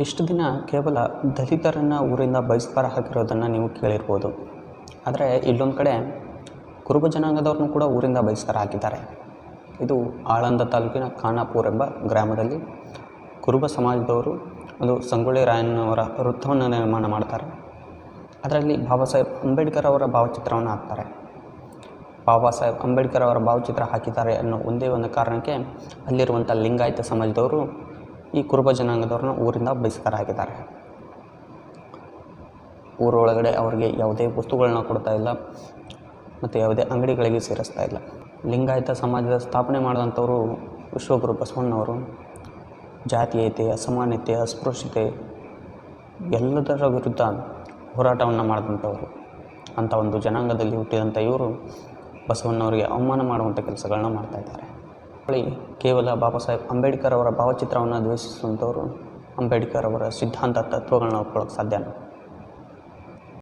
ಇಷ್ಟು ದಿನ ಕೇವಲ ದಲಿತರನ್ನು ಊರಿಂದ ಬಹಿಷ್ಕಾರ ಹಾಕಿರೋದನ್ನು ನೀವು ಕೇಳಿರ್ಬೋದು. ಆದರೆ ಇಲ್ಲೊಂದು ಕಡೆ ಕುರುಬ ಜನಾಂಗದವ್ರನ್ನೂ ಕೂಡ ಊರಿಂದ ಬಹಿಷ್ಕಾರ ಹಾಕಿದ್ದಾರೆ. ಇದು ಆಳಂದ ತಾಲೂಕಿನ ಖಾನಾಪುರ್ ಎಂಬ ಗ್ರಾಮದಲ್ಲಿ ಕುರುಬ ಸಮಾಜದವರು ಒಂದು ಸಂಗೊಳ್ಳಿ ರಾಯಣ್ಣವರ ವೃತ್ತವನ್ನು ನಿರ್ಮಾಣ ಮಾಡ್ತಾರೆ. ಅದರಲ್ಲಿ ಬಾಬಾ ಸಾಹೇಬ್ ಅಂಬೇಡ್ಕರ್ ಅವರ ಭಾವಚಿತ್ರವನ್ನು ಹಾಕ್ತಾರೆ. ಬಾಬಾ ಸಾಹೇಬ್ ಅಂಬೇಡ್ಕರ್ ಅವರ ಭಾವಚಿತ್ರ ಹಾಕಿದ್ದಾರೆ ಅನ್ನೋ ಒಂದೇ ಒಂದು ಕಾರಣಕ್ಕೆ ಅಲ್ಲಿರುವಂಥ ಲಿಂಗಾಯತ ಸಮಾಜದವರು ಈ ಕುರುಬ ಜನಾಂಗದವ್ರನ್ನ ಊರಿಂದ ಬಹಿಷ್ಕಾರಾಗಿದ್ದಾರೆ. ಊರೊಳಗಡೆ ಅವರಿಗೆ ಯಾವುದೇ ವಸ್ತುಗಳನ್ನ ಕೊಡ್ತಾ ಇಲ್ಲ, ಮತ್ತು ಯಾವುದೇ ಅಂಗಡಿಗಳಿಗೆ ಸೇರಿಸ್ತಾ ಇಲ್ಲ. ಲಿಂಗಾಯತ ಸಮಾಜದ ಸ್ಥಾಪನೆ ಮಾಡಿದಂಥವರು ವಿಶ್ವಗುರು ಬಸವಣ್ಣವರು ಜಾತೀಯತೆ, ಅಸಮಾನತೆ, ಅಸ್ಪೃಶ್ಯತೆ, ಎಲ್ಲದರ ವಿರುದ್ಧ ಹೋರಾಟವನ್ನು ಮಾಡಿದಂಥವರು. ಅಂಥ ಒಂದು ಜನಾಂಗದಲ್ಲಿ ಹುಟ್ಟಿದಂಥ ಇವರು ಬಸವಣ್ಣವರಿಗೆ ಅವಮಾನ ಮಾಡುವಂಥ ಕೆಲಸಗಳನ್ನ ಮಾಡ್ತಾಯಿದ್ದಾರೆ ಕೇವಲ ಬಾಬಾ ಸಾಹೇಬ್ ಅಂಬೇಡ್ಕರ್ ಅವರ ಭಾವಚಿತ್ರವನ್ನು ದ್ವೇಷಿಸುವಂಥವರು ಅಂಬೇಡ್ಕರ್ ಅವರ ಸಿದ್ಧಾಂತ ತತ್ವಗಳನ್ನ ಒಪ್ಕೊಳ್ಳೋಕೆ ಸಾಧ್ಯನಾ